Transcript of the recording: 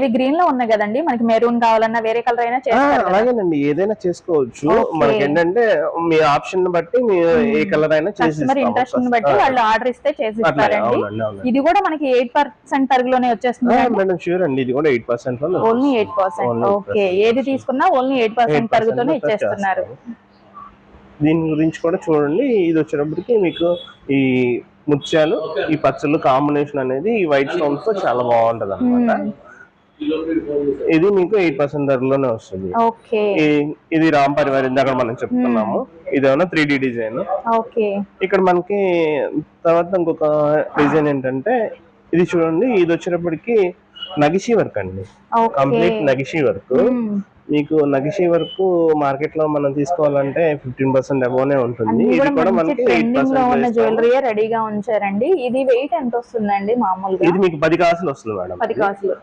ఇవి గ్రీన్లో ఉన్నాయి కదండి. మనకి మెరూన్ కావాలన్నా వేరే కలర్ అయినా. అలాగేనండి. ఏదైనా చేసుకోవచ్చు. మనకి ఏంటంటే మీ ఆప్షన్ బట్టి మీరు ఏ కలర్ అయినా చేసి కస్టమర్ ఇంట్రెస్ట్ని బట్టి వాళ్ళు ఆర్డర్ ఇస్తే చేసి ఇస్తారండి ఇది కూడా మనకి ఎయిట్ పర్సెంట్ తరుగులోనే వచ్చేస్తుంది మేడం షూర్ అండి. ఇది కూడా eight percent only eight percent okay 8% ఏది తీసుకున్నా ఓన్లీ ఎయిట్ పర్సెంట్ 8% తరుగుతూనే ఇచ్చేస్తున్నారు. దీని గురించి కూడా చూడండి. ఇది వచ్చేటప్పటికి మీకు ఈ ముత్యాలు ఈ పచ్చళ్ళు కాంబినేషన్ అనేది ఈ వైట్ స్టోన్స్తో చాలా బాగుంటది అనమాట ఇది మీకు ఎయిట్ పర్సెంట్ ధరలోనే వస్తుంది. ఓకే. ఈ- ఇది రామ్ పరివార్ ఇందాక మనం చెప్తున్నాము. ఇదేమన్నా త్రీ డి డిజైన్. ఓకే. ఇక్కడ మనకి తర్వాత ఇంకొక డిజైన్ ఏంటంటే ఇది చూడండి ఇది వచ్చేటప్పటికి నగిషి వర్క్ అండి. ఓకే. కంప్లీట్ నగిషి వర్క్. మీకు నగిషి వర్క్ మార్కెట్లో మనం తీసుకోవాలంటే ఫిఫ్టీన్ పర్సెంట్ అబోనే ఉంటుంది. ఇది కూడా మనకి జ్యువెలరీ రెడీగా ఉంచారండి. ఇది వెయిట్ ఎంత వస్తుందండి మామూలుగా? ఇది మీకు పది కాసులు వస్తుంది మేడం. పది కాసులు.